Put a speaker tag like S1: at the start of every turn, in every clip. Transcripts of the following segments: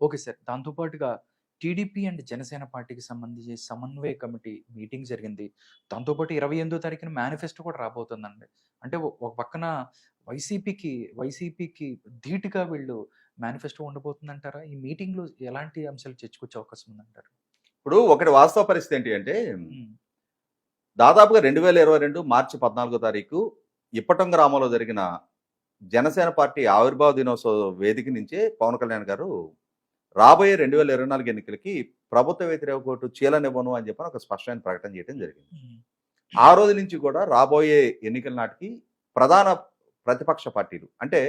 S1: Okay sir. దాంతో పాటుగా TDP and Janasena పార్టీకి సంబంధించి సమన్వయ కమిటీ మీటింగ్ జరిగింది. దాంతో పాటు 28దో తారీఖున మేనిఫెస్టో కూడా రాబోతుందండి. అంటే ఒక పక్కన వైసీపీకి వైసీపీకి ధీటుగా వీళ్ళు మేనిఫెస్టో ఉండబోతుందంటారా? ఈ మీటింగ్‌లో ఎలాంటి అంశాలు చర్చకొచ్చే అవకాశం ఉందంటారు?
S2: ఇప్పుడు ఒకటి వాస్తవ పరిస్థితి ఏంటి అంటే. దాదాపుగా 2022 మార్చి 14 తారీఖు ఇప్పటం గ్రామంలో జరిగిన జనసేన పార్టీ ఆవిర్భావ దినోత్సవ వేదిక నుంచే పవన్ కళ్యాణ్ గారు రాబోయే 2024 ఎన్నికలకి ప్రభుత్వ వ్యతిరేక ఓటు చీలనివ్వను అని చెప్పని ఒక స్పష్టమైన ప్రకటన చేయడం జరిగింది. ఆ రోజు నుంచి కూడా రాబోయే ఎన్నికల నాటికి ప్రధాన ప్రతిపక్ష పార్టీలు అంటే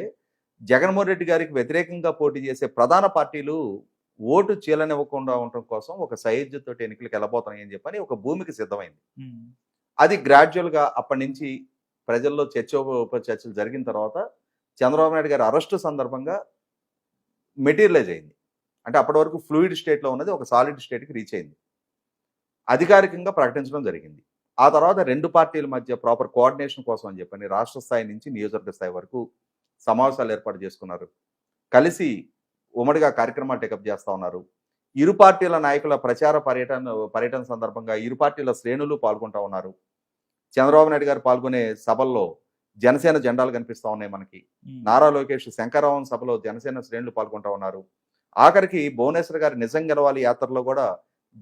S2: జగన్మోహన్ రెడ్డి గారికి వ్యతిరేకంగా పోటీ చేసే ప్రధాన పార్టీలు ఓటు చీలనివ్వకుండా ఉండటం కోసం ఒక సైజ్యతో ఎన్నికలకు వెళ్ళబోతున్నాయి అని చెప్పని ఒక భూమికి సిద్ధమైంది. అది గ్రాడ్యువల్గా అప్పటి నుంచి ప్రజల్లో చర్చోప చర్చలు జరిగిన తర్వాత చంద్రబాబు నాయుడు గారి అరెస్టు సందర్భంగా మెటీరియలైజ్ అయింది. అంటే అప్పటి వరకు ఫ్లూయిడ్ స్టేట్లో ఉన్నది ఒక సాలిడ్ స్టేట్కి రీచ్ అయింది. అధికారికంగా ప్రకటించడం జరిగింది. ఆ తర్వాత రెండు పార్టీల మధ్య ప్రాపర్ కోఆర్డినేషన్ కోసం అని చెప్పని రాష్ట్ర స్థాయి నుంచి నియోజకవర్గ స్థాయి వరకు సమావేశాలు ఏర్పాటు చేసుకున్నారు. కలిసి ఉమ్మడిగా కార్యక్రమాలు టేకప్ చేస్తా ఉన్నారు. ఇరు పార్టీల నాయకుల ప్రచార పర్యటన పర్యటన సందర్భంగా ఇరు పార్టీల శ్రేణులు పాల్గొంటా ఉన్నారు. చంద్రబాబు నాయుడు గారు పాల్గొనే సభల్లో జనసేన జెండాలు కనిపిస్తా ఉన్నాయి మనకి. నారా లోకేష్ శంకరరావు సభలో జనసేన శ్రేణులు పాల్గొంటా ఉన్నారు. ఆఖరికి భువనేశ్వర్ గారి నిజం గెలవాలి యాత్రలో కూడా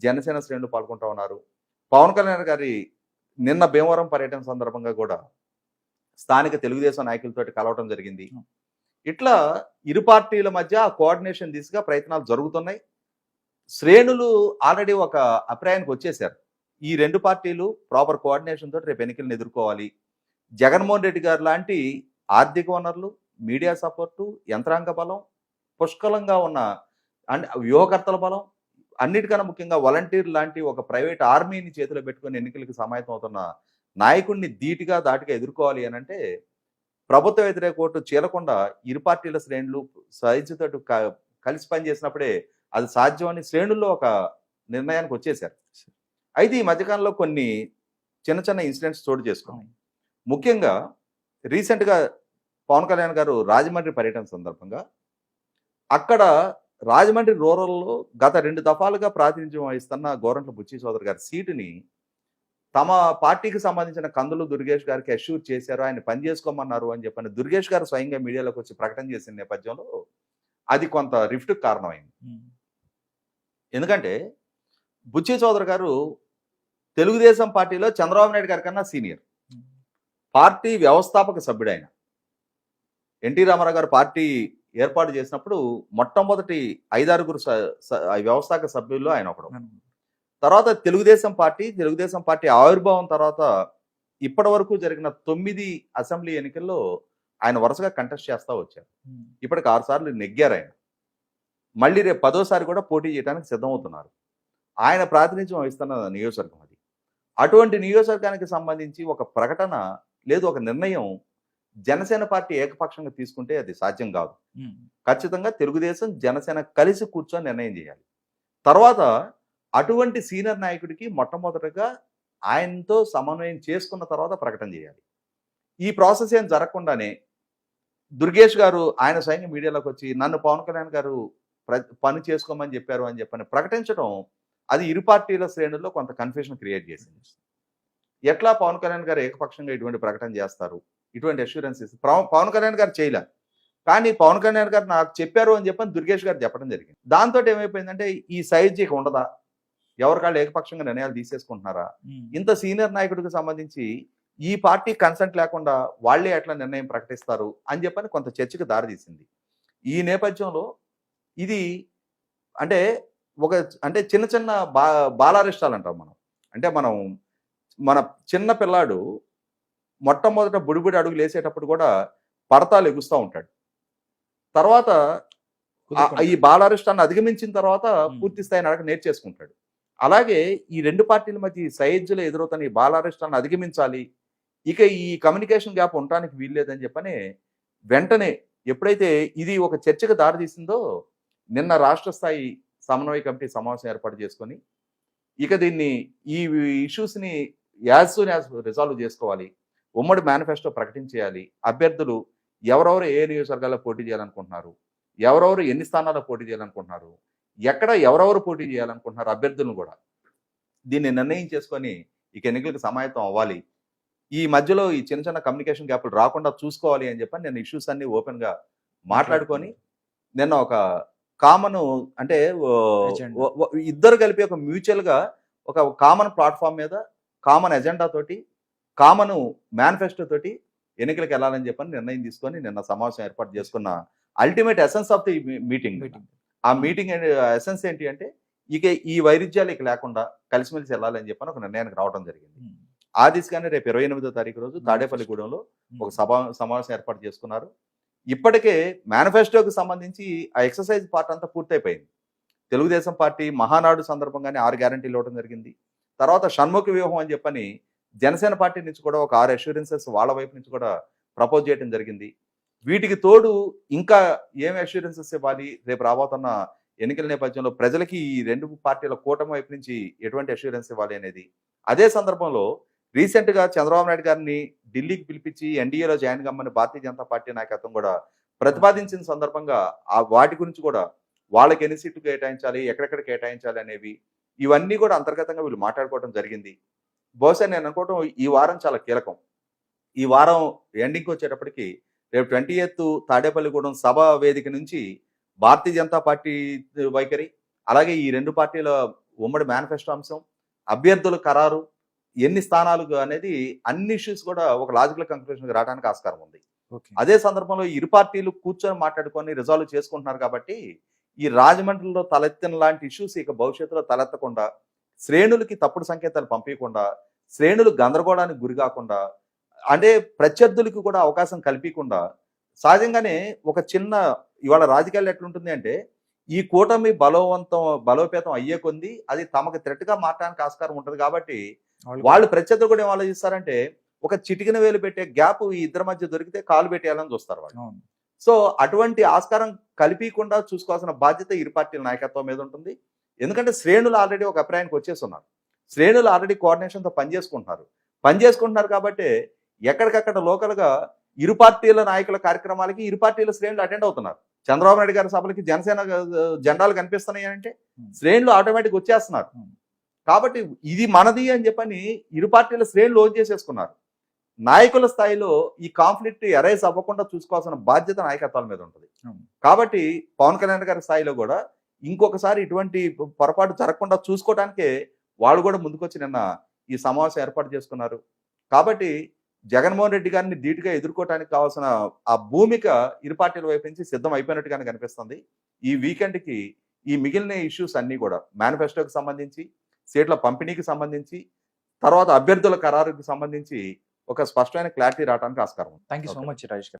S2: జనసేన శ్రేణులు పాల్గొంటా ఉన్నారు. పవన్ కళ్యాణ్ గారి నిన్న భీమవరం పర్యటన సందర్భంగా కూడా స్థానిక తెలుగుదేశం నాయకులతోటి కలవటం జరిగింది. ఇట్లా ఇరు పార్టీల మధ్య కోఆర్డినేషన్ దిశగా ప్రయత్నాలు జరుగుతున్నాయి. శ్రేణులు ఆల్రెడీ ఒక అభిప్రాయానికి వచ్చేశారు. ఈ రెండు పార్టీలు ప్రాపర్ కోఆర్డినేషన్ తోటి రేపు ఎన్నికలను ఎదుర్కోవాలి. జగన్మోహన్ రెడ్డి గారు లాంటి ఆర్థిక వనరులు, మీడియా సపోర్టు, యంత్రాంగ బలం, పుష్కలంగా ఉన్న అండ్ వ్యూహకర్తల బలం, అన్నిటికన్నా ముఖ్యంగా వాలంటీర్ లాంటి ఒక ప్రైవేట్ ఆర్మీని చేతిలో పెట్టుకొని ఎన్నికలకు సమాయత్తం అవుతున్న నాయకుడిని ధీటుగా దాటిగా ఎదుర్కోవాలి అని అంటే ప్రభుత్వ వ్యతిరేక ఓటు చీలకుండా ఇరు పార్టీల శ్రేణులు క- కలిసి పనిచేసినప్పుడే అది సాధ్యమని శ్రేణుల్లో ఒక నిర్ణయానికి వచ్చేశారు. అయితే ఈ మధ్యకాలంలో కొన్ని చిన్న చిన్న ఇన్సిడెంట్స్ చోటు చేసుకున్నాయి. ముఖ్యంగా రీసెంట్గా పవన్ కళ్యాణ్ గారు రాజమండ్రి పర్యటన సందర్భంగా అక్కడ రాజమండ్రి రూరల్లో గత రెండు దఫాలుగా ప్రాతినిధ్యం వహిస్తున్న గోరంట్ల బుచ్చి సోదరు గారి సీటుని తమ పార్టీకి సంబంధించిన కందులు దుర్గేష్ గారికి అష్యూర్ చేశారు ఆయన పని చేసుకోమన్నారు అని చెప్పని దుర్గేష్ గారు స్వయంగా మీడియాలోకి వచ్చి ప్రకటన చేసిన నేపథ్యంలో అది కొంత రిఫ్ట్కి కారణమైంది. ఎందుకంటే బుచ్చి చౌదరి గారు తెలుగుదేశం పార్టీలో చంద్రబాబు నాయుడు గారి కన్నా సీనియర్. పార్టీ వ్యవస్థాపక సభ్యుడు ఆయన ఎన్టీ రామారావు గారు పార్టీ ఏర్పాటు చేసినప్పుడు మొట్టమొదటి ఐదారుగురు వ్యవస్థాపక సభ్యుల్లో ఆయన ఒకడు. తర్వాత తెలుగుదేశం పార్టీ తెలుగుదేశం పార్టీ ఆవిర్భావం తర్వాత ఇప్పటి వరకు జరిగిన తొమ్మిది అసెంబ్లీ ఎన్నికల్లో ఆయన వరుసగా కంటెస్ట్ చేస్తూ వచ్చారు. ఇప్పటికి ఆరు సార్లు నెగ్గారు ఆయన. మళ్ళీ రేపు పదోసారి కూడా పోటీ చేయడానికి సిద్ధమవుతున్నారు. ఆయన ప్రాతినిధ్యం వహిస్తున్న నియోజకవర్గం అది. అటువంటి నియోజకవర్గానికి సంబంధించి ఒక ప్రకటన లేదు ఒక నిర్ణయం జనసేన పార్టీ ఏకపక్షంగా తీసుకుంటే అది సాధ్యం కాదు. ఖచ్చితంగా తెలుగుదేశం జనసేన కలిసి కూర్చొని నిర్ణయం చేయాలి. తర్వాత అటువంటి సీనియర్ నాయకుడికి మొట్టమొదటగా ఆయనతో సమన్వయం చేసుకున్న తర్వాత ప్రకటన చేయాలి. ఈ ప్రాసెస్ ఏం జరగకుండానే దుర్గేష్ గారు ఆయన స్వయంగా మీడియాలోకి వచ్చి నన్ను పవన్ కళ్యాణ్ గారు పని చేసుకోమని చెప్పారు అని చెప్పని ప్రకటించడం అది ఇరు పార్టీల శ్రేణుల్లో కొంత కన్ఫ్యూజన్ క్రియేట్ చేసింది. ఎట్లా పవన్ కళ్యాణ్ గారు ఏకపక్షంగా ఇటువంటి ప్రకటన చేస్తారు? ఇటువంటి అష్యూరెన్స్ పవన్ కళ్యాణ్ గారు చేయలే. కానీ పవన్ కళ్యాణ్ గారు నాకు చెప్పారు అని చెప్పని దుర్గేష్ గారు చెప్పడం జరిగింది. దాంతో ఏమైపోయిందంటే ఈ సైజ్ ఇక ఉండదా? ఎవరికాళ్ళు ఏకపక్షంగా నిర్ణయాలు తీసేసుకుంటున్నారా. ఇంత సీనియర్ నాయకుడికి సంబంధించి ఈ పార్టీ కన్సెంట్ లేకుండా వాళ్ళే ఎట్లా నిర్ణయం ప్రకటిస్తారు అని చెప్పని కొంత చర్చకు దారితీసింది. ఈ నేపథ్యంలో ఇది అంటే ఒక అంటే చిన్న చిన్న బా బాలారిష్టాలు అంటాం మనం. అంటే మనం మన చిన్న పిల్లాడు మొట్టమొదట బుడిబుడి అడుగులు వేసేటప్పుడు కూడా పడతాలు ఎగుస్తూ ఉంటాడు తర్వాత. ఈ బాలారిష్టాన్ని అధిగమించిన తర్వాత. పూర్తి స్థాయి నడక నేర్చేసుకుంటాడు అలాగే ఈ రెండు పార్టీల మధ్య సైజ్లో ఎదురవుతున్న ఈ బాలారిష్టాన్ని అధిగమించాలి ఇక ఈ కమ్యూనికేషన్ గ్యాప్ ఉండటానికి వీల్లేదని చెప్పని వెంటనే ఎప్పుడైతే ఇది ఒక చర్చకు దారితీసిందో నిన్న రాష్ట్ర స్థాయి సమన్వయ కమిటీ సమావేశం ఏర్పాటు చేసుకొని ఇక దీన్ని ఈ ఇష్యూస్ని యాజ్ సూన్ యాజ్ రిజాల్వ్ చేసుకోవాలి ఉమ్మడి మేనిఫెస్టో ప్రకటించేయాలి. అభ్యర్థులు ఎవరెవరు ఏ నియోజకవర్గాల్లో పోటీ చేయాలనుకుంటున్నారు? ఎవరెవరు ఎన్ని స్థానాల్లో పోటీ చేయాలనుకుంటున్నారు? ఎక్కడ ఎవరెవరు పోటీ చేయాలనుకుంటున్నారు? అభ్యర్థులను కూడా. దీన్ని నిర్ణయం చేసుకొని ఇక ఎన్నికలకు సమాయత్తం అవ్వాలి. ఈ మధ్యలో ఈ చిన్న చిన్న కమ్యూనికేషన్ గ్యాప్లు రాకుండా చూసుకోవాలి అని చెప్పి నేను ఇష్యూస్ అన్ని ఓపెన్గా మాట్లాడుకొని నిన్న ఒక కామన్ అంటే ఇద్దరు కలిపి ఒక మ్యూచువల్గా ఒక కామన్ ప్లాట్ఫామ్ మీద కామన్ ఎజెండా తోటి కామన్ మేనిఫెస్టో తోటి ఎన్నికలకు వెళ్ళాలని చెప్పని నిర్ణయం తీసుకొని నిన్న సమావేశం ఏర్పాటు చేసుకున్న ultimate essence of the meeting ఆ మీటింగ్ ఎసెన్స్ ఏంటి అంటే ఇక ఈ వైరుధ్యాలు ఇక లేకుండా కలిసిమెలిసి వెళ్ళాలని చెప్పని ఒక నిర్ణయానికి రావడం జరిగింది. ఆ దిశగానే రేపు ఇరవై ఎనిమిదో తారీఖు రోజు తాడేపల్లిగూడెంలో ఒక సభ సమావేశం ఏర్పాటు చేసుకున్నారు. ఇప్పటికే మేనిఫెస్టోకి సంబంధించి ఆ ఎక్సర్సైజ్ పార్ట్ అంతా పూర్తయిపోయింది. తెలుగుదేశం పార్టీ మహానాడు సందర్భంగానే ఆరు గ్యారంటీలు ఇవ్వడం జరిగింది. తర్వాత షణ్ముఖ వ్యూహం అని చెప్పని జనసేన పార్టీ నుంచి కూడా ఒక ఆరు అష్యూరెన్సెస్ వాళ్ళ వైపు నుంచి కూడా ప్రపోజ్ చేయడం జరిగింది. వీటికి తోడు ఇంకా ఏం అష్యూరెన్సెస్ ఇవ్వాలి? రేపు రాబోతున్న ఎన్నికల నేపథ్యంలో ప్రజలకి ఈ రెండు పార్టీల కూటమి వైపు నుంచి ఎటువంటి అష్యూరెన్స్ ఇవ్వాలి అనేది. అదే సందర్భంలో రీసెంట్గా చంద్రబాబు నాయుడు గారిని ఢిల్లీకి పిలిపించి ఎన్డీఏలో జాయిన్ కమ్మని భారతీయ జనతా పార్టీ నాయకత్వం కూడా ప్రతిపాదించిన సందర్భంగా ఆ వాటి గురించి కూడా వాళ్ళకి ఎన్ని సీట్లు కేటాయించాలి? ఎక్కడెక్కడ కేటాయించాలి అనేవి ఇవన్నీ కూడా అంతర్గతంగా వీళ్ళు మాట్లాడుకోవడం జరిగింది. బహుశా నేను అనుకోవటం ఈ వారం చాలా కీలకం. ఈ వారం ఎండింగ్కి వచ్చేటప్పటికి రేపు ట్వంటీ ఎయిత్ తాడేపల్లిగూడెం సభ వేదిక నుంచి భారతీయ జనతా పార్టీ వైఖరి అలాగే ఈ రెండు పార్టీల ఉమ్మడి మేనిఫెస్టో అంశం అభ్యర్థుల ఖరారు ఎన్ని స్థానాలు అనేది అన్ని ఇష్యూస్ కూడా ఒక లాజికల్ కంక్లూషన్కి రావడానికి ఆస్కారం ఉంది. అదే సందర్భంలో ఇరు పార్టీలు కూర్చొని మాట్లాడుకొని రిజాల్వ్ చేసుకుంటున్నారు కాబట్టి ఈ రాజమండ్రిలో తలెత్తిన లాంటి ఇష్యూస్ ఇక భవిష్యత్తులో తలెత్తకుండా శ్రేణులకి తప్పుడు సంకేతాలు పంపించకుండా శ్రేణులు గందరగోళానికి గురి కాకుండా అంటే ప్రత్యర్థులకి కూడా అవకాశం కల్పించకుండా సహజంగానే ఒక చిన్న ఇవాళ రాజకీయాలు ఎట్లుంటుంది అంటే ఈ కూటమి బలవంతం బలోపేతం అయ్యే కొంది అది తమకు థ్రెట్గా మారడానికి ఆస్కారం ఉంటుంది కాబట్టి వాళ్ళు ప్రత్యర్థులు కూడా ఏం ఆలోచిస్తారంటే ఒక చిటికిన వేలు పెట్టే గ్యాప్ ఈ ఇద్దరి మధ్య దొరికితే కాలు పెట్టేయాలని చూస్తారు వాళ్ళు. సో అటువంటి ఆస్కారం కల్పించకుండా చూసుకోవాల్సిన బాధ్యత ఇరు పార్టీల నాయకత్వం మీద ఉంటుంది. ఎందుకంటే శ్రేణులు ఆల్రెడీ ఒక అభిప్రాయానికి వచ్చేస్తున్నారు. శ్రేణులు ఆల్రెడీ కోఆర్డినేషన్తో పనిచేసుకుంటున్నారు. పనిచేసుకుంటున్నారు కాబట్టి ఎక్కడికక్కడ లోకల్గా ఇరు పార్టీల నాయకుల కార్యక్రమాలకి ఇరు పార్టీల శ్రేణులు అటెండ్ అవుతున్నారు. చంద్రబాబు నాయుడు గారి సభలకి జనసేన జెండాలు కనిపిస్తున్నాయి అంటే శ్రేణులు ఆటోమేటిక్ వచ్చేస్తున్నారు.
S1: Hmm.
S2: కాబట్టి ఇది మనది అని చెప్పని ఇరు పార్టీల శ్రేణులు ఓన్ చేసేసుకున్నారు. నాయకుల స్థాయిలో ఈ కాన్ఫ్లిక్ట్ ఎరైజ్ అవ్వకుండా చూసుకోవాల్సిన బాధ్యత నాయకత్వాల మీద ఉంటుంది.
S1: అవును.
S2: కాబట్టి పవన్ కళ్యాణ్ గారి స్థాయిలో కూడా ఇంకొకసారి ఇటువంటి పొరపాటు జరగకుండా చూసుకోవడానికే వాళ్ళు కూడా ముందుకొచ్చి నిన్న ఈ సమావేశం ఏర్పాటు చేసుకున్నారు. కాబట్టి జగన్మోహన్ రెడ్డి గారిని ధీటుగా ఎదుర్కోవడానికి కావాల్సిన ఆ భూమిక ఇరు పార్టీల వైపు నుంచి సిద్ధం అయిపోయినట్టుగానే కనిపిస్తుంది. ఈ వీకెండ్కి ఈ మిగిలిన ఇష్యూస్ అన్నీ కూడా మేనిఫెస్టోకి సంబంధించి సీట్ల పంపిణీకి సంబంధించి తర్వాత అభ్యర్థుల ఖరారుకి సంబంధించి ఒక స్పష్టమైన క్లారిటీ రావడానికి ఆస్కారం
S1: thank you so. Much Rajesh